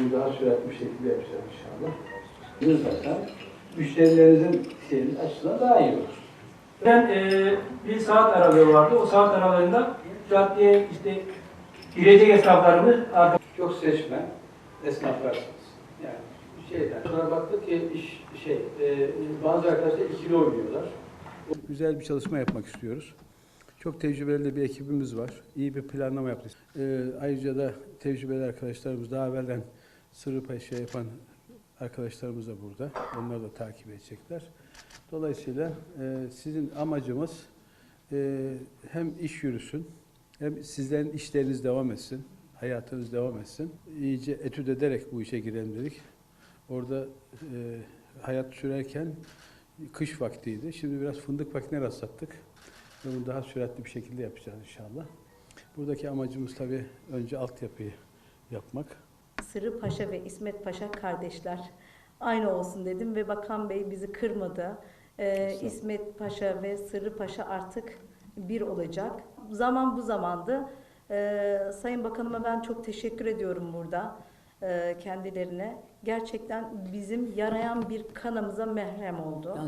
Bunu daha süratli bir şekilde yapacağız inşallah. Hızlasa müşterilerinizin şeyinin açısından daha iyi olur. Ben e, bir saat aralığı vardı. O saat aralığında caddeye işte girecek esnaflarımız Çok seçmen esnaflarsınız. Yani şeyden. Sonra baktık ki iş şey, e, bazı arkadaşlar ikili oynuyorlar. Güzel bir çalışma yapmak istiyoruz. Çok tecrübeli de bir ekibimiz var. İyi bir planlama yaptık. Ee, ayrıca da tecrübeli arkadaşlarımız daha evvelden Sırrı şey yapan arkadaşlarımız da burada. Onları da takip edecekler. Dolayısıyla e, sizin amacımız e, hem iş yürüsün, hem sizlerin işleriniz devam etsin, hayatınız devam etsin. İyice etüt ederek bu işe girelim dedik. Orada e, hayat sürerken kış vaktiydi. Şimdi biraz fındık vaktine rastlattık. Bunu daha süratli bir şekilde yapacağız inşallah. Buradaki amacımız tabii önce altyapıyı yapmak. Sırrı Paşa ve İsmet Paşa kardeşler. Aynı olsun dedim ve Bakan Bey bizi kırmadı. Ee. İsmet Paşa ve Sırrı Paşa artık bir olacak. Zaman bu zamandı. Ee, Sayın Bakanıma ben çok teşekkür ediyorum burada e, kendilerine. Gerçekten bizim yarayan bir kanamıza merhem oldu.